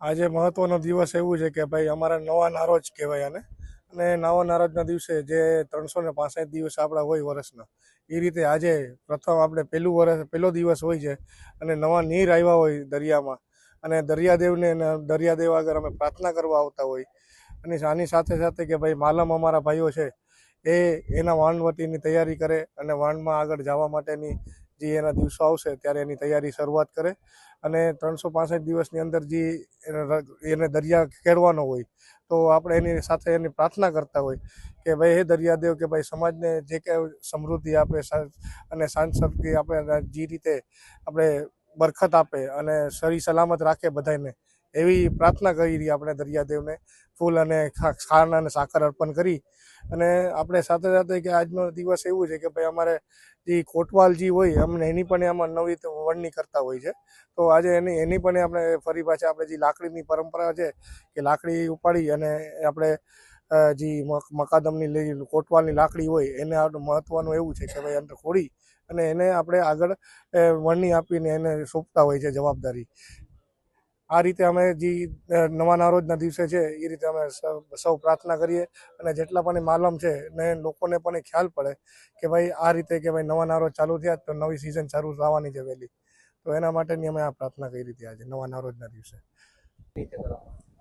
આજે મહત્વનો દિવસ એવું છે કે ભાઈ અમારા નવા નારોજ કહેવાય આને. અને નવા નારોજના દિવસે જે ત્રણસો ને પાસઠ દિવસ આપણા હોય વર્ષના, એ રીતે આજે પ્રથમ આપણે પહેલું વર્ષ પહેલો દિવસ હોય છે અને નવા નીર આવ્યા હોય દરિયામાં. અને દરિયાદેવને દરિયાદેવ આગળ અમે પ્રાર્થના કરવા આવતા હોય. અને આની સાથે સાથે કે ભાઈ માલમ અમારા ભાઈઓ છે, એ એના વાણવટીની તૈયારી કરે અને વાણમાં આગળ જવા માટેની જે એના દિવસો આવશે ત્યારે એની તૈયારી શરૂઆત કરે. અને ત્રણસો પાસઠ દિવસની અંદર જે એને દરિયા ખેડવાનો હોય, તો આપણે એની સાથે એની પ્રાર્થના કરતા હોય કે ભાઈ, હે દરિયાદેવ, કે ભાઈ, સમાજને જે કે સમૃદ્ધિ આપે અને સાંસ્કૃતિક આપે અને જે રીતે આપણે બરખત આપે અને સરી સલામત રાખે બધાને એવી પ્રાર્થના કરી આપણે દરિયાદેવને, ફૂલ અને ખા- ખાંડ અને સાકર અર્પણ કરી. અને આપણે સાથે સાથે કે આજનો દિવસ એવું છે કે ભાઈ અમારે જે કોટવાલજી હોય, અમને એની પણ આમાં નવી વણણી કરતા હોય છે. તો આજે એની એની પણ આપણે ફરી પાછા આપણે જે લાકડીની પરંપરા છે કે લાકડી ઉપાડી અને આપણે જે મક- મકાદમની કોટવાલની લાકડી હોય, એને મહત્વનું એવું છે કે ભાઈ અંદર ખોડી અને એને આપણે આગળ વણણી આપીને એને સોંપતા હોય છે જવાબદારી. આ રીતે અમે જે અ, નવા નારોજના દિવસે છે એ રીતે અમે સૌ પ્રાર્થના કરીએ અને જેટલા પણ માલમ છે ને લોકોને પણ એ ખ્યાલ પડે કે ભાઈ આ રીતે કે ભાઈ નવા નારોજ ચાલુ થયા તો નવી સિઝન ચાલુ થવાની છે વહેલી. તો એના માટેની અમે આ પ્રાર્થના કરી હતી આજે નવા નારોજના દિવસે.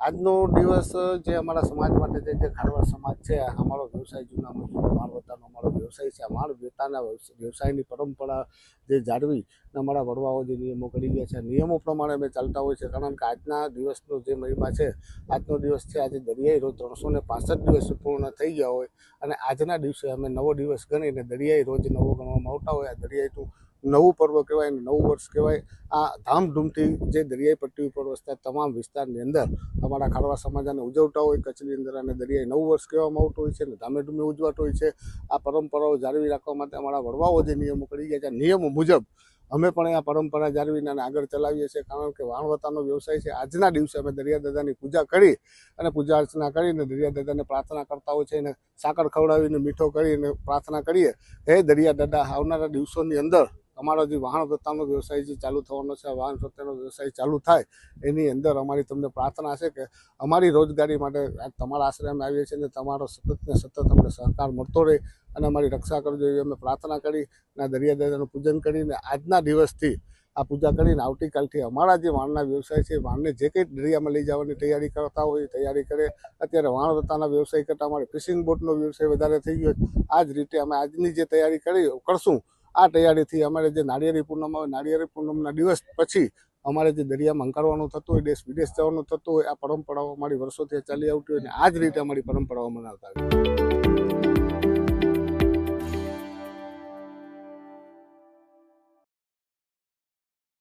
આજનો દિવસ જે અમારા સમાજ માટે જે ખારવા સમાજ છે અમારો વ્યવસાય, જૂના માળવતાનો અમારો વ્યવસાય છે માળ વેતાના વ્યવસાયની પરંપરા જે જાળવી અને અમારા વડવાઓ જે નિયમો કરી ગયા છે નિયમો પ્રમાણે અમે ચાલતા હોય છે કારણ કે આજના દિવસનો જે મહિમા છે, આજનો દિવસ છે, આજે દરિયાઈ રોજ ત્રણસો ને પાસઠ દિવસ પૂર્ણ થઈ ગયા હોય અને આજના દિવસે અમે નવો દિવસ ગણીને દરિયાઈ રોજ નવો ગણવામાં આવતા હોય, આ દરિયાઈનું નવું પર્વ કહેવાય અને નવું વર્ષ કહેવાય, આ ધામધૂમથી જે દરિયાઈ પટ્ટી ઉપર વસતા તમામ વિસ્તારની અંદર અમારા ખારવા સમાજને ઉજવતા હોય કચ્છની અંદર અને દરિયાઈ નવું વર્ષ કહેવામાં આવતું હોય છે અને ધામે ધૂમે ઉજવાતો હોય છે. આ પરંપરાઓ જાળવી રાખવા માટે અમારા વડવાઓ જે નિયમો કરી ગયા છે નિયમો મુજબ અમે પણ આ પરંપરા જાળવીને આગળ ચલાવીએ છીએ. કારણ કે વાણવતાનો વ્યવસાય છે. આજના દિવસે અમે દરિયાદાદાની પૂજા કરી અને પૂજા અર્ચના કરીને દરિયાદાદાને પ્રાર્થના કરતા હોય છે અને સાકર ખવડાવીને મીઠો કરીને પ્રાર્થના કરીએ. હે દરિયાદાદા આવનારા દિવસોની અંદર અમારો જે વાહન પ્રત્યાનો વ્યવસાય જે ચાલુ થવાનો છે વાહન પ્રત્યાનો વ્યવસાય ચાલુ થાય, એની અંદર અમારી તમને પ્રાર્થના છે કે અમારી રોજગારી માટે તમારા આશ્રય અમે આવીએ છીએ અને તમારો સતત ને સતત અમને સહકાર મળતો રહે અને અમારી રક્ષા કરજો એવી અમે પ્રાર્થના કરી અને દરિયાદાદાનું પૂજન કરીને આજના દિવસથી આ પૂજા કરીને આવતીકાલથી અમારા જે વાણના વ્યવસાય છે વાણને જે કંઈ દરિયામાં લઈ જવાની તૈયારી કરતા હોય તૈયારી કરે. અત્યારે વાણ વત્તાના વ્યવસાય કરતાં અમારે ફિશિંગ બોટનો વ્યવસાય વધારે થઈ ગયો આ જ રીતે અમે આજની જે તૈયારી કરી કરશું. આ તૈયારીથી અમારે જે નાળિયેરી પૂનમ આવે, નાળિયેરી પૂનમના દિવસ પછી અમારે જે દરિયામાં હંકારવાનું થતું હોય, દેશ વિદેશ જવાનું થતું હોય, આ પરંપરાઓ અમારી વર્ષોથી ચાલી આવતી હોય અને આ જ રીતે અમારી પરંપરાઓ મનાવતા આવી